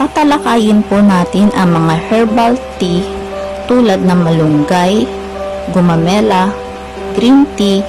tatalakayin po natin ang mga herbal tea tulad ng malunggay, gumamela, green tea,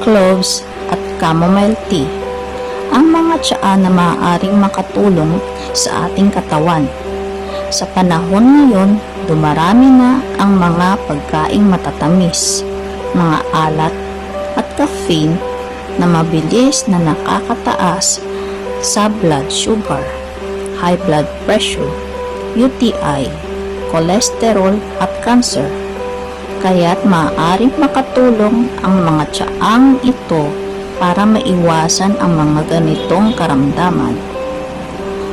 cloves, at chamomile tea. Ang mga tsaa na maaaring makatulong sa ating katawan. Sa panahon ngayon, dumarami na ang mga pagkaing matatamis, mga alat at caffeine na mabilis na nakakataas sa blood sugar, high blood pressure, UTI, cholesterol at cancer. Kaya't maaaring makatulong ang mga tsaang ito para maiwasan ang mga ganitong karamdaman.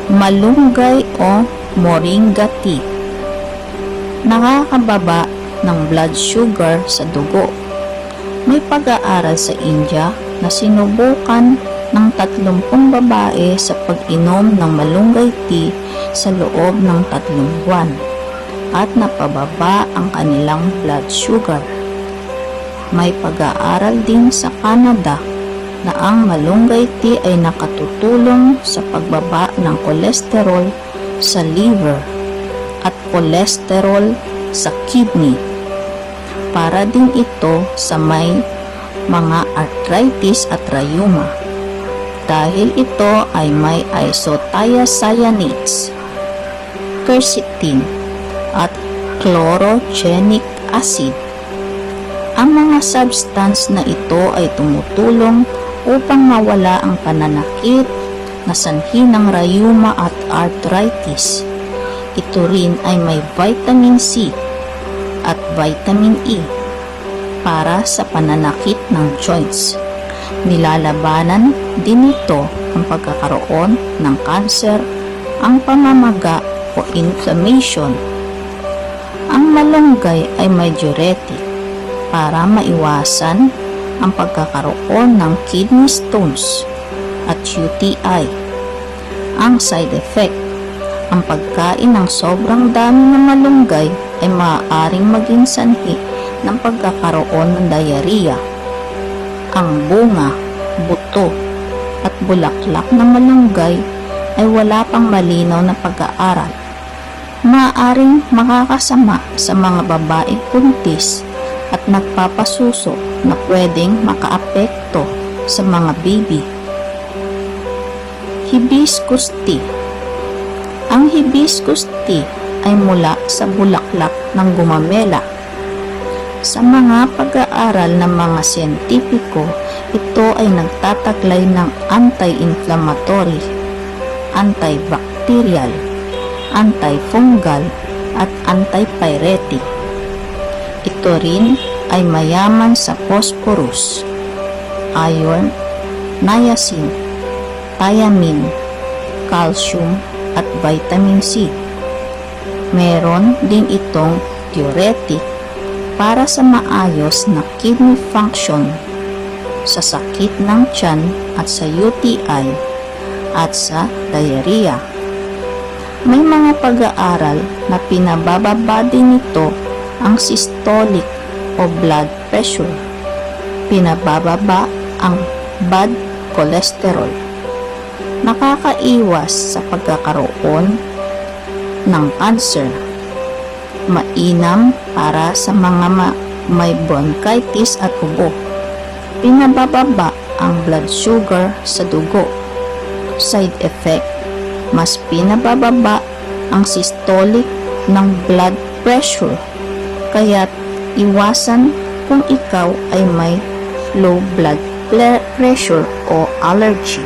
Malunggay o moringa tea nakakababa ng blood sugar sa dugo. May pag-aaral sa India na sinubukan ng 30 babae sa pag-inom ng malunggay tea sa loob ng tatlong buwan at napababa ang kanilang blood sugar. May pag-aaral din sa Canada na ang malunggay tea ay nakatutulong sa pagbaba ng kolesterol sa liver at kolesterol sa kidney. Para din ito sa may mga arthritis at rheuma dahil ito ay may isothiocyanate, quercetin at chlorogenic acid. Ang mga substance na ito ay tumutulong upang mawala ang pananakit na sanhi ng rheuma at arthritis. Ito rin ay may vitamin C at vitamin E para sa pananakit ng joints. Nilalabanan din ito ang pagkakaroon ng cancer, ang pamamaga o inflammation. Ang malunggay ay may diuretic para maiwasan ang pagkakaroon ng kidney stones at UTI. Ang side effect, ang pagkain ng sobrang dami ng malunggay ay maaaring maging sanhi ng pagkakaroon ng diarrhea. Ang bunga, buto, at bulaklak ng malunggay ay wala pang malinaw na pag-aaral. Maaaring makakasama sa mga babaeng buntis at nagpapasuso na pwedeng makaapekto sa mga baby. Hibiscus tea Ang hibiscus tea ay mula sa bulaklak ng gumamela. Sa mga pag-aaral ng mga siyentipiko, ito ay nagtataglay ng anti-inflammatory, antibacterial, antifungal, at antipyretic. Ito rin ay mayaman sa phosphorus, iron, niacin, thiamine, calcium, at vitamin C. Meron din itong diuretic para sa maayos na kidney function sa sakit ng tiyan at sa UTI at sa diarrhea. May mga pag-aaral na pinabababa din nito ang systolic o blood pressure. Pinabababa ang bad cholesterol. Nakakaiwas sa pagkakaroon ng cancer. Mainam para sa mga ma- may bronchitis at ubo. Pinabababa ang blood sugar sa dugo. Side effect, mas pinabababa ang systolic ng blood pressure. Kaya't iwasan kung ikaw ay may low blood pressure o allergy.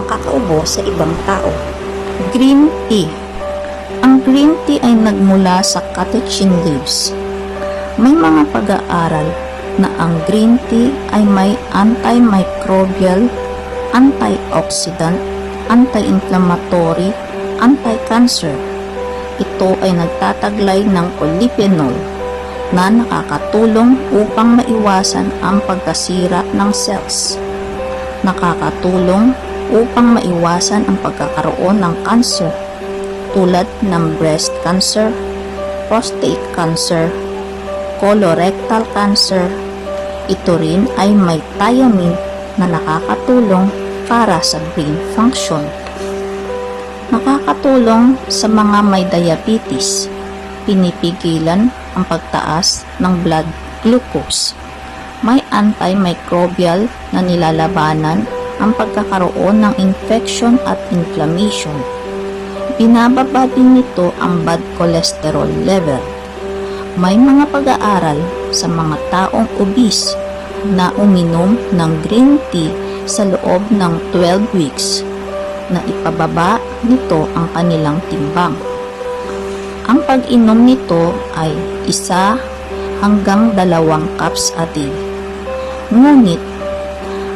Makakaubo sa ibang tao. Green tea ang green tea ay nagmula sa catechin leaves. May mga pag-aaral na ang green tea ay may antimicrobial, antioxidant, anti-inflammatory, anti-cancer. Ito ay nagtataglay ng polyphenol na nakakatulong upang maiwasan ang pagkasira ng cells. Nakakatulong upang maiwasan ang pagkakaroon ng cancer tulad ng breast cancer, prostate cancer, colorectal cancer. Ito rin ay may thiamine na nakakatulong para sa brain function. Nakakatulong sa mga may diabetes. Pinipigilan ang pagtaas ng blood glucose. May antimicrobial na nilalabanan ang pagkakaroon ng infection at inflammation. Binababa din nito ang bad cholesterol level. May mga pag-aaral sa mga taong obese na uminom ng green tea sa loob ng 12 weeks na ipababa nito ang kanilang timbang. Ang pag-inom nito ay isa hanggang dalawang cups a day. Ngunit,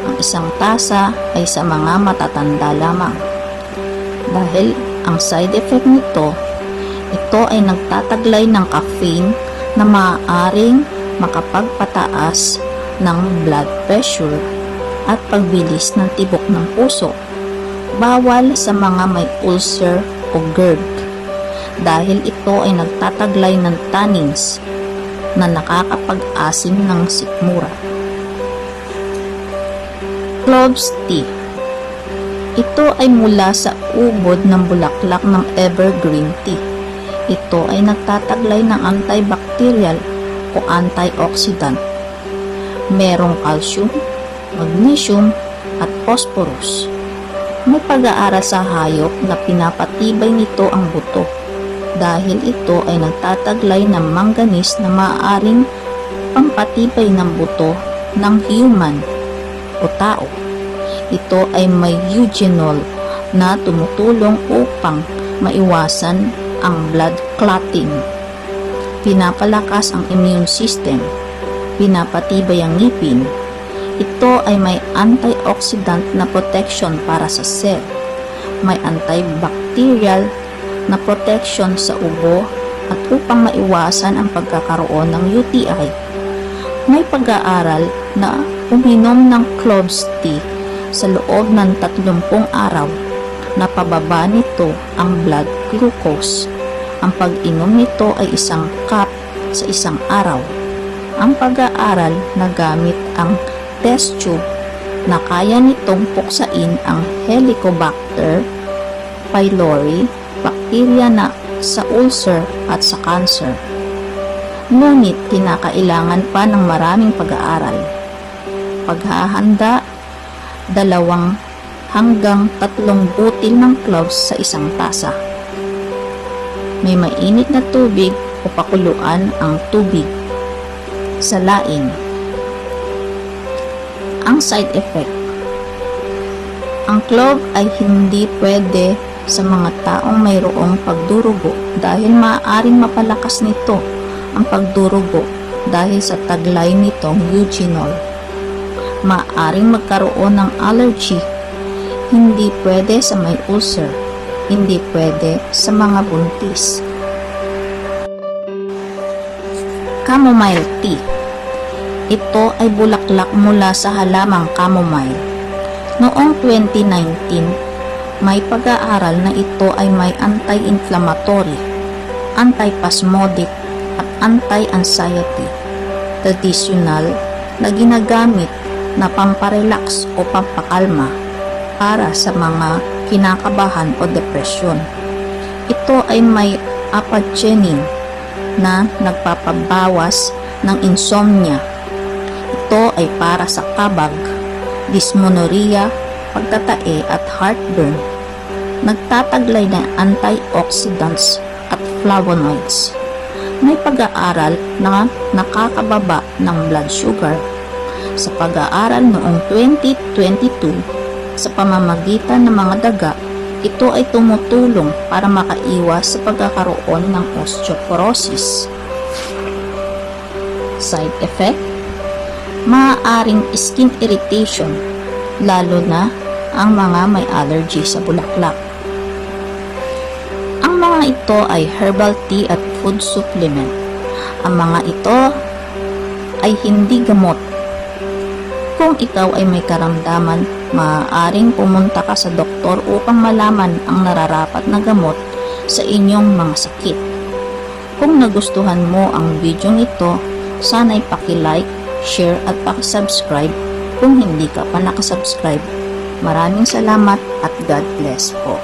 ang isang tasa ay sa mga matatanda lamang. Dahil ang side effect nito, ito ay nagtataglay ng caffeine na maaaring makapagpataas ng blood pressure at pagbilis ng tibok ng puso. Bawal sa mga may ulcer o GERD dahil ito ay nagtataglay ng tannins na nakakapag-asim ng sikmura. Cloves tea Ito ay mula sa ubod ng bulaklak ng evergreen tea. Ito ay nagtataglay ng antibacterial o antioxidant. Merong calcium, magnesium, at phosphorus. May pag-aaral sa hayop na pinapatibay nito ang buto dahil ito ay nagtataglay ng manganese na maaaring pampatibay ng buto ng human o tao. Ito ay may eugenol na tumutulong upang maiwasan ang blood clotting. Pinapalakas ang immune system. Pinapatibay ang ngipin. Ito ay may antioxidant na protection para sa cell. May antibacterial na protection sa ubo at upang maiwasan ang pagkakaroon ng UTI. May pag-aaral na uminom ng cloves tea sa loob ng 30 araw na pababa nito ang blood glucose. Ang pag-inom nito ay isang cup sa isang araw. Ang pag-aaral na gamit ang test tube na kaya nitong puksain ang Helicobacter pylori bakterya na sa ulcer at sa cancer. Ngunit kinakailangan pa ng maraming pag-aaral. Paghahanda, dalawang hanggang tatlong butil ng cloves sa isang tasa. May mainit na tubig o pakuluan ang tubig. Salain. Ang side effect. Ang clove ay hindi pwede sa mga taong mayroong pagdurugo dahil maaaring mapalakas nito ang pagdurugo dahil sa taglay nitong eugenol. Maaaring magkaroon ng allergy. Hindi pwede sa may ulcer. Hindi pwede sa mga buntis. Chamomile tea. Ito ay bulaklak mula sa halamang chamomile. Noong 2019, may pag-aaral na ito ay may anti-inflammatory, anti-spasmodic at anti-anxiety traditional na ginagamit na pamparelax o pampakalma para sa mga kinakabahan o depresyon. Ito ay may apachenin na nagpapabawas ng insomnia. Ito ay para sa kabag, dysmenorrhea, pagtatae at heartburn. Nagtataglay ng antioxidants at flavonoids. May pag-aaral na nakakababa ng blood sugar. Sa pag-aaral noong 2022, sa pamamagitan ng mga daga, ito ay tumutulong para makaiwas sa pagkakaroon ng osteoporosis. Side effect? Maaaring skin irritation, lalo na ang mga may allergy sa bulaklak. Ang mga ito ay herbal tea at food supplement. Ang mga ito ay hindi gamot. Kung ikaw ay may karamdaman, maaaring pumunta ka sa doktor upang malaman ang nararapat na gamot sa inyong mga sakit. Kung nagustuhan mo ang video nito, sana'y paki-like, share at paki-subscribe kung hindi ka pa nakasubscribe. Maraming salamat at God bless po.